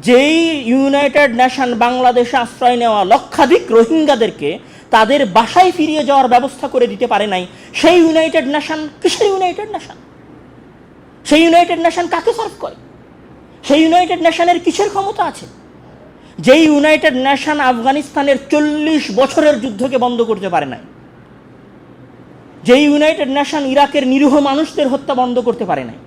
যেই United nation বাংলাদেশে আশ্রয় নেওয়া লক্ষাধিক রোহিঙ্গাদেরকে তাদের বাসায় ফিরিয়ে যাওয়ার ব্যবস্থা করে দিতে পারে নাই, সেই ইউনাইটেড নেশন কিসের ইউনাইটেড নেশন? সেই ইউনাইটেড নেশন কাকে সার্ভ করে? সেই ইউনাইটেড নেশনের কিসের ক্ষমতা আছে? যেই ইউনাইটেড নেশন আফগানিস্তানের চল্লিশ বছরের যুদ্ধকে বন্ধ করতে পারে নাই, যেই ইউনাইটেড নেশন ইরাকের নিরীহ মানুষদের হত্যা বন্ধ করতে পারে নাই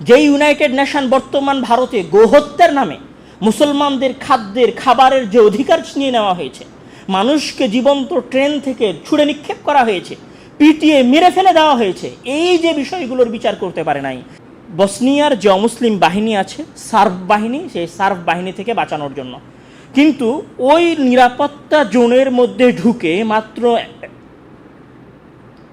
যেই ইউনাইটেড নেশন বর্তমান ভারতে গোহত্যার নামে মুসলমানদের খাদ্যের, খাবারের যে অধিকার ছিনিয়ে নেওয়া হয়েছে, মানুষকে জীবন্ত ট্রেন থেকে ছুড়ে নিক্ষেপ করা হয়েছে, পিটিয়ে মেরে ফেলে দেওয়া হয়েছে, এই যে বিষয়গুলোর বিচার করতে পারে নাই। বসনিয়ার যে অমুসলিম বাহিনী আছে, সার্ফ বাহিনী, সেই সার্ফ বাহিনী থেকে বাঁচানোর জন্য। কিন্তু ওই নিরাপত্তা জোনের মধ্যে ঢুকে মাত্র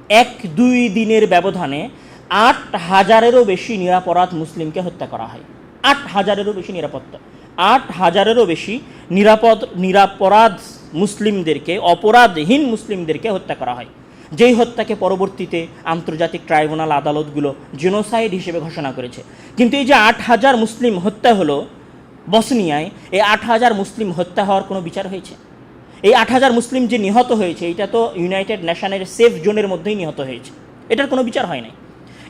এক, দুই দিনের ব্যবধানে আট হাজারেরও বেশি নিরাপরাধ মুসলিমকে হত্যা করা হয়। আট হাজারেরও বেশি নিরাপত্তা। আট হাজারেরও বেশি নিরাপদ, নিরাপরাধ মুসলিমদেরকে, অপরাধহীন মুসলিমদেরকে হত্যা করা হয়। যেই হত্যাকে পরবর্তীতে আন্তর্জাতিক ট্রাইব্যুনাল আদালতগুলো জেনোসাইড হিসেবে ঘোষণা করেছে। কিন্তু এই যে আট হাজার মুসলিম হত্যা হলো বসনিয়ায়, এই আট হাজার মুসলিম হত্যা হওয়ার কোনো বিচার হয়েছে? এই আট হাজার মুসলিম যে নিহত হয়েছে, এটা তো ইউনাইটেড নেশনের সেফ জোনের মধ্যেই নিহত হয়েছে। এটার কোনো বিচার হয় নাই।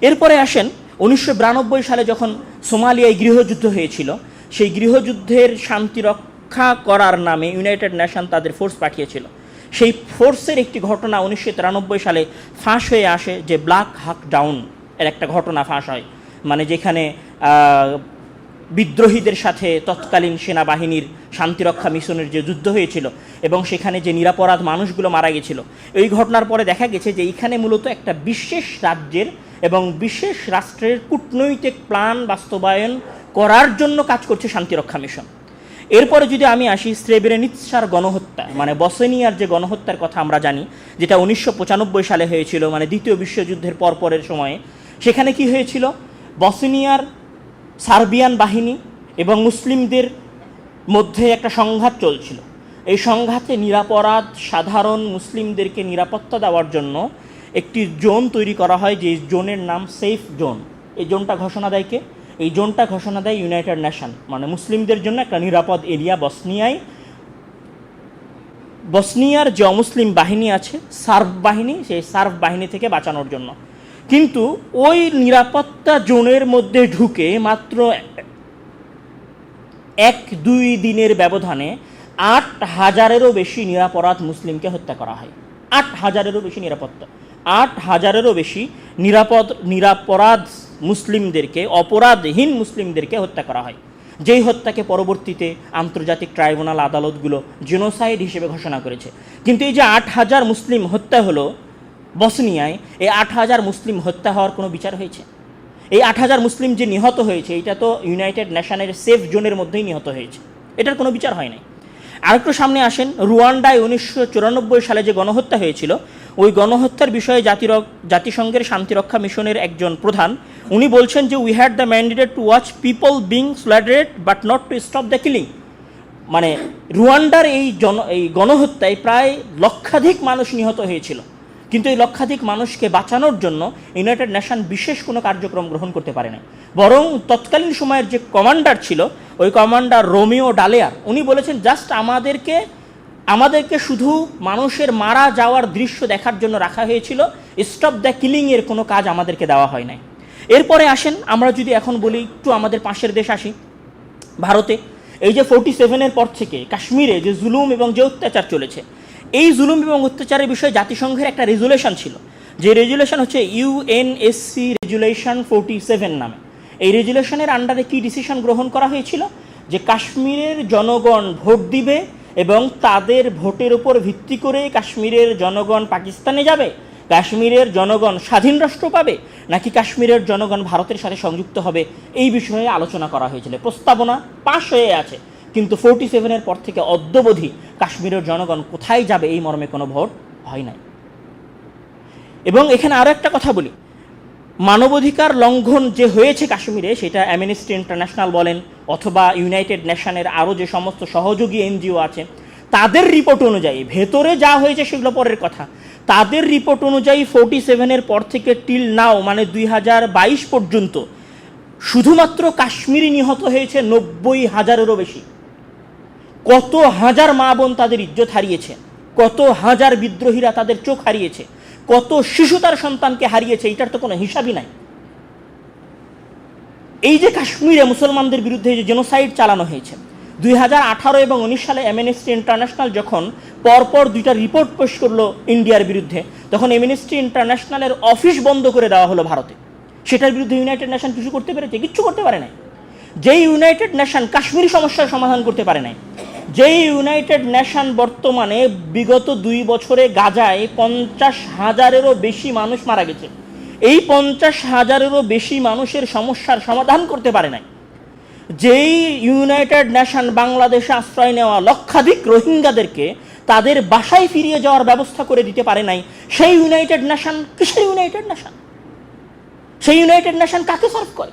এরপরে আসেন উনিশশো বিরানব্বই সালে যখন সোমালিয়ায় গৃহযুদ্ধ হয়েছিল, সেই গৃহযুদ্ধের শান্তি রক্ষা করার নামে ইউনাইটেড নেশন তাদের ফোর্স পাঠিয়েছিল। সেই ফোর্সের একটি ঘটনা উনিশশো তিরানব্বই সালে ফাঁস হয়ে আসে, যে ব্ল্যাক হাক ডাউন এর একটা ঘটনা ফাঁস হয়। মানে যেখানে বিদ্রোহীদের সাথে তৎকালীন সেনাবাহিনীর শান্তিরক্ষা মিশনের যে যুদ্ধ হয়েছিল এবং সেখানে যে নিরাপরাধ মানুষগুলো মারা গেছিল, এই ঘটনার পরে দেখা গেছে যে এইখানে মূলত একটা বিশেষ রাজ্যের এবং বিশেষ রাষ্ট্রের কূটনৈতিক প্ল্যান বাস্তবায়ন করার জন্য কাজ করছে শান্তিরক্ষা মিশন। এরপরে যদি আমি আসি স্রেবেরেনিৎসার গণহত্যা মানে বসেনিয়ার যে গণহত্যার কথা আমরা জানি, যেটা উনিশশো পঁচানব্বই সালে হয়েছিল মানে দ্বিতীয় বিশ্বযুদ্ধের পরপরের সময়ে, সেখানে কি হয়েছিল? বসেনিয়ার সার্বিয়ান বাহিনী এবং মুসলিমদের মধ্যে একটা সংঘাত চলছিল। এই সংঘাতে নিরাপরাধ সাধারণ মুসলিমদেরকে নিরাপত্তা দেওয়ার জন্য একটি জোন তৈরি করা হয় যে জোনের নাম সেফ জোন। এই জোনটা ঘোষণা দেয় কে? এই জোনটা ঘোষণা দেয় ইউনাইটেড নেশন মানে মুসলিমদের জন্য একটা নিরাপদ এরিয়া বসনিয়ায়। বসনিয়ার যে অমুসলিম বাহিনী আছে, সার্ফ বাহিনী, সেই সার্ফ বাহিনী থেকে বাঁচানোর জন্য। কিন্তু ওই নিরাপত্তা জোনের মধ্যে ঢুকে মাত্র এক দুই দিনের ব্যবধানে আট হাজারেরও বেশি নিরাপরাধ মুসলিমকে হত্যা করা হয়। আট হাজারেরও বেশি নিরাপত্তা। আট হাজারেরও বেশি নিরাপদ, নিরাপরাধ মুসলিমদেরকে, অপরাধহীন মুসলিমদেরকে হত্যা করা হয়। যেই হত্যাকে পরবর্তীতে আন্তর্জাতিক ট্রাইব্যুনাল আদালতগুলো জেনোসাইড হিসেবে ঘোষণা করেছে। কিন্তু এই যে আট হাজার মুসলিম হত্যা হলো বসনিয়ায়, এই আট হাজার মুসলিম হত্যা হওয়ার কোনো বিচার হয়েছে? এই আট হাজার মুসলিম যে নিহত হয়েছে, এটা তো ইউনাইটেড নেশনের সেফ জোনের মধ্যেই নিহত হয়েছে। এটার কোনো বিচার হয় নাই। আরেকটু সামনে আসেন, রুয়ান্ডায় উনিশশো চুরানব্বই সালে যে গণহত্যা হয়েছিল, ওই গণহত্যার বিষয়ে জাতির জাতিসংঘের শান্তিরক্ষা মিশনের একজন প্রধান, উনি বলছেন যে we had the mandated to watch people being slaughtered but not to stop the killing মানে রুয়ান্ডার এই জন, এই গণহত্যায় প্রায় লক্ষাধিক মানুষ নিহত হয়েছিল। কিন্তু এই লক্ষাধিক মানুষকে বাঁচানোর জন্য ইউনাইটেড নেশন বিশেষ কোনো কার্যক্রম গ্রহণ করতে পারে না বরং তৎকালীন সময়ের যে কমান্ডার ছিল, ওই কমান্ডার রোমিও ডালেয়ার, উনি বলেছেন, জাস্ট আমাদেরকে আমাদেরকে শুধু মানুষের মারা যাওয়ার দৃশ্য দেখার জন্য রাখা হয়েছিল স্টপ দ্য কিলিংয়ের কোনো কাজ আমাদেরকে দেওয়া হয় নাই। এরপরে আসেন, আমরা যদি এখন বলি, একটু আমাদের পাশের দেশ আসি, ভারতে। এই যে ফোর্টি সেভেনের পর থেকে কাশ্মীরে যে জুলুম এবং যে অত্যাচার চলেছে এই জুলুম এবং অত্যাচারের বিষয়ে জাতিসংঘের একটা রেজুলেশন ছিল। যে রেজুলেশন হচ্ছে ইউএনএসসি রেজুলেশন ফোর্টি সেভেন নামে। এই রেজুলেশনের আন্ডারে কি ডিসিশন গ্রহণ করা হয়েছিল? যে কাশ্মীরের জনগণ ভোট দিবে এবং তাদের ভোটের উপর ভিত্তি করে কাশ্মীরের জনগণ পাকিস্তানে যাবে, কাশ্মীরের জনগণ স্বাধীন রাষ্ট্র পাবে, নাকি কাশ্মীরের জনগণ ভারতের সাথে সংযুক্ত হবে? এই বিষয়ে আলোচনা করা হয়েছিল। প্রস্তাবনা পাশ হয়ে আছে। কিন্তু ফোর্টি সেভেনের পর থেকে অদ্যবধি কাশ্মীরের জনগণ কোথায় যাবে এই মর্মে কোনো ভোট হয় নাই। এবং এখানে আরও একটা কথা বলি। মানবাধিকার লঙ্ঘন যে হয়েছে কাশ্মীরে, সেটা অ্যামনেস্টি ইন্টারন্যাশনাল বলেন অথবা ইউনাইটেড নেশনের আরও যে সমস্ত সহযোগী এনজিও আছে, তাদের রিপোর্ট অনুযায়ী, ভেতরে যা হয়েছে সেগুলো পরের কথা। তাদের রিপোর্ট অনুযায়ী ফোর্টি সেভেনের পর থেকে টিল নাও মানে দুই হাজার বাইশ পর্যন্ত, শুধুমাত্র কাশ্মীরি নিহত হয়েছে নব্বই হাজারেরও বেশি। কত হাজার মা বোন তাদের ইজ্জত হারিয়েছে, কত হাজার বিদ্রোহীরা তাদের চোখ হারিয়েছে, কত শিশু তার সন্তানকে হারিয়েছে, এটার তো কোনো হিসাবই নাই। এই যে কাশ্মীরে মুসলমানদের বিরুদ্ধে যে জেনোসাইড চালানো হয়েছে, দুই হাজার আঠারো এবং উনিশ সালে এমএনএসটি ইন্টারন্যাশনাল যখন পরপর দুইটা রিপোর্ট পেশ করল ইন্ডিয়ার বিরুদ্ধে, তখন এমএনএসটি ইন্টারন্যাশনালের অফিস বন্ধ করে দেওয়া হলো ভারতে। সেটার বিরুদ্ধে ইউনাইটেড নেশন কিছু করতে পেরেছে? কিচ্ছু করতে পারে নাই। যেই ইউনাইটেড নেশন কাশ্মীরি সমস্যার সমাধান করতে পারে নাই যেই ইউনাইটেড নেশন বর্তমানে বিগত দুই বছরে গাজায় পঞ্চাশ হাজারেরও বেশি মানুষ মারা গেছে। এই পঞ্চাশ হাজারেরও বেশি মানুষের সমস্যার সমাধান করতে পারে নাই। যেই ইউনাইটেড নেশন বাংলাদেশে আশ্রয় নেওয়া লক্ষাধিক রোহিঙ্গাদেরকে তাদের বাসায় ফিরিয়ে যাওয়ার ব্যবস্থা করে দিতে পারে নাই, সেই ইউনাইটেড নেশন কিসের ইউনাইটেড নেশন? সেই ইউনাইটেড নেশন কাকে সার্ভ করে?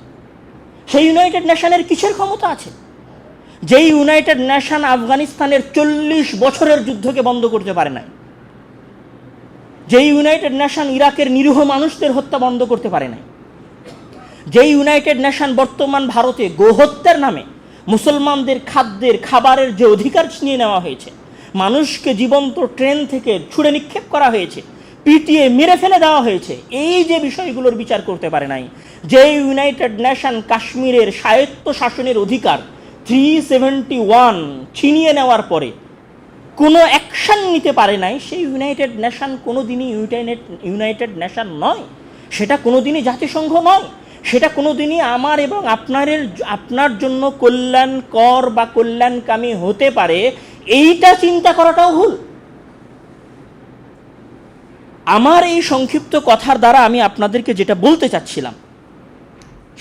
সেই ইউনাইটেড নেশনের কিসের ক্ষমতা আছে? যেই ইউনাইটেড নেশন আফগানিস্তানের চল্লিশ বছরের যুদ্ধকে বন্ধ করতে পারে নাই। যেই ইউনাইটেড নেশন ইরাকের নিরীহ মানুষদের হত্যা বন্ধ করতে পারে নাই। যেই ইউনাইটেড নেশন বর্তমান ভারতে গোহত্যার নামে মুসলমানদের খাদ্যের, খাবারের যে অধিকার ছিনিয়ে নেওয়া হয়েছে, মানুষকে জীবন্ত ট্রেন থেকে ছুড়ে নিক্ষেপ করা হয়েছে, পিটিয়ে মেরে ফেলে দেওয়া হয়েছে, এই যে বিষয়গুলোর বিচার করতে পারে নাই যে ইউনাইটেড নেশন কাশ্মীরের স্বায়ত্ত শাসনের অধিকার থ্রি সেভেন্টি ওয়ান ছিনিয়ে নেওয়ার পরে কোনো অ্যাকশন নিতে পারে নাই, সেই ইউনাইটেড নেশন কোনো দিনই ইউনাইটেড ইউনাইটেড নেশন নয়। সেটা কোনো দিনই জাতিসংঘ নয়। সেটা কোনো দিনই আমার এবং আপনারের, আপনার জন্য কল্যাণকর বা কল্যাণকামী হতে পারে, এইটা চিন্তা করাটাও ভুল। আমার এই সংক্ষিপ্ত কথার দ্বারা আমি আপনাদেরকে যেটা বলতে চাচ্ছিলাম,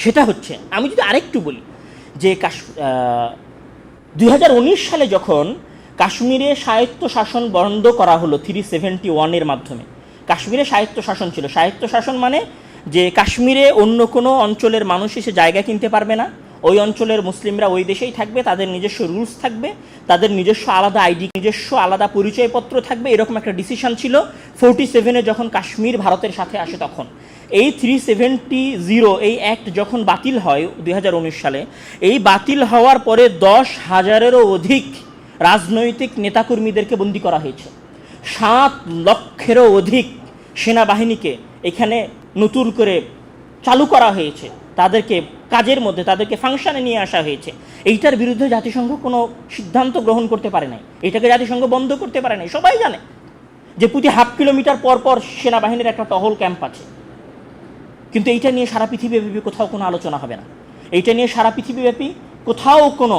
সেটা হচ্ছে, আমি যদি আরেকটু বলি যে কাশ দুই হাজার উনিশ সালে যখন কাশ্মীরে স্বায়ত্ত শাসন বন্ধ করা হলো থ্রি সেভেন্টি ওয়ানের মাধ্যমে। কাশ্মীরে স্বায়ত্ত শাসন ছিল। স্বায়ত্ত শাসন মানে যে কাশ্মীরে অন্য কোনো অঞ্চলের মানুষ এসে জায়গা কিনতে পারবে না ওই অঞ্চলের মুসলিমরা ওই দেশেই থাকবে, তাদের নিজস্ব রুলস থাকবে, তাদের নিজস্ব আলাদা আইডি, নিজস্ব আলাদা পরিচয়পত্র থাকবে, এরকম একটা ডিসিশন ছিল ফোরটি সেভেনে যখন কাশ্মীর ভারতের সাথে আসে তখন। এই থ্রি সেভেন্টি জিরো, এই অ্যাক্ট যখন বাতিল হয় দুই হাজার উনিশ সালে, এই বাতিল হওয়ার পরে দশ হাজারেরও অধিক রাজনৈতিক নেতাকর্মীদেরকে বন্দি করা হয়েছে। সাত লক্ষেরও অধিক সেনাবাহিনীকে এখানে নতুন করে চালু করা হয়েছে। তাদেরকে কাজের মধ্যে, তাদেরকে ফাংশনে নিয়ে আসা হয়েছে। এইটার বিরুদ্ধে জাতিসংঘ কোনো সিদ্ধান্ত গ্রহণ করতে পারে নাই। এটাকে জাতিসংঘ বন্ধ করতে পারে নাই। সবাই জানে যে প্রতি হাফ কিলোমিটার পর পর সেনাবাহিনীর একটা টহল ক্যাম্প আছে। কিন্তু এইটা নিয়ে সারা পৃথিবীব্যাপী কোথাও কোনো আলোচনা হবে না। এইটা নিয়ে সারা পৃথিবীব্যাপী কোথাও কোনো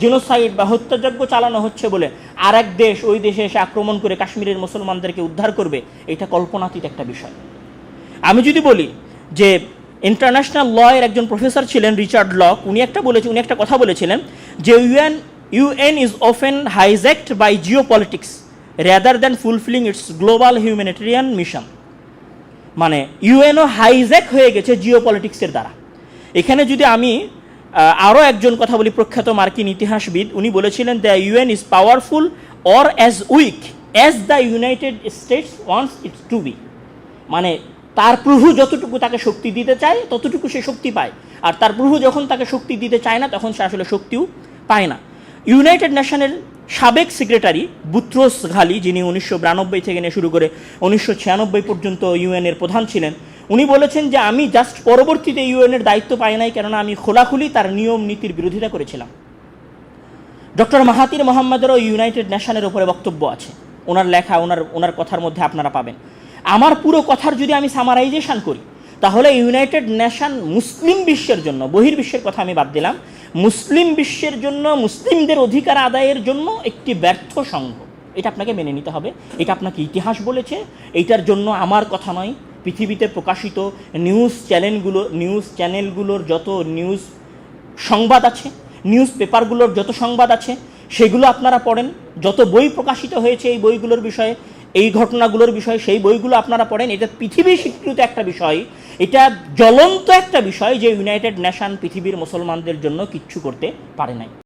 জেনোসাইড বা হত্যাযজ্ঞ চালানো হচ্ছে বলে আর এক দেশ ওই দেশে এসে আক্রমণ করে কাশ্মীরের মুসলমানদেরকে উদ্ধার করবে, এটা কল্পনাতীত একটা বিষয়। আমি যদি বলি যে ইন্টারন্যাশনাল লয়ের একজন প্রফেসর ছিলেন রিচার্ড লক। উনি একটা বলেছে, উনি একটা কথা বলেছিলেন যে UN UN is often hijacked by geopolitics rather than fulfilling its global humanitarian mission মানে ইউএনও হাইজ্যাক হয়ে গেছে জিও পলিটিক্সের দ্বারা। এখানে যদি আমি আরও একজন কথা বলি, প্রখ্যাত মার্কিন ইতিহাসবিদ, উনি বলেছিলেন the UN is powerful or as weak as the United States wants its to be মানে তার প্রভু যতটুকু তাকে শক্তি দিতে চায়, ততটুকু সে শক্তি পায়। আর তার প্রভু যখন তাকে শক্তি দিতে চায় না, তখন সে আসলে শক্তিও পায় না। ইউনাইটেড নেশনের সাবেক সেক্রেটারি বুত্রোস ঘালি, যিনি উনিশশো বিরানব্বই থেকে নিয়ে শুরু করে উনিশশো ছিয়ানব্বই পর্যন্ত ইউএনের প্রধান ছিলেন, উনি বলেছেন যে, আমি জাস্ট পরবর্তীতে ইউএনের দায়িত্ব পাই নাই, কেননা আমি খোলাখুলি তার নিয়ম নীতির বিরোধিতা করেছিলাম। ডক্টর মাহাতির মোহাম্মদেরও ইউনাইটেড নেশনের উপরে বক্তব্য আছে। ওনার লেখা, ওনার ওনার কথার মধ্যে আপনারা পাবেন। আমার পুরো কথার যদি আমি সামারাইজেশন করি, তাহলে ইউনাইটেড নেশন মুসলিম বিশ্বের জন্য, বহির্বিশ্বের কথা আমি বাদ দিলাম, মুসলিম বিশ্বের জন্য, মুসলিমদের অধিকার আদায়ের জন্য একটি ব্যর্থ সংঘ। এটা আপনাকে মেনে নিতে হবে। এটা আপনাকে ইতিহাস বলেছে। এইটার জন্য আমার কথা নয়। পৃথিবীতে প্রকাশিত নিউজ চ্যানেলগুলো নিউজ চ্যানেলগুলোর যত নিউজ সংবাদ আছে নিউজ পেপারগুলোর যত সংবাদ আছে, সেগুলো আপনারা পড়েন। যত বই প্রকাশিত হয়েছে এই বইগুলোর বিষয়ে এই ঘটনাগুলোর বিষয়ে, সেই বইগুলো আপনারা পড়েন, এটা পৃথিবী স্বীকৃত একটা বিষয়। এটা জ্বলন্ত একটা বিষয় যে ইউনাইটেড নেশন পৃথিবীর মুসলমানদের জন্য কিচ্ছু করতে পারে নাই।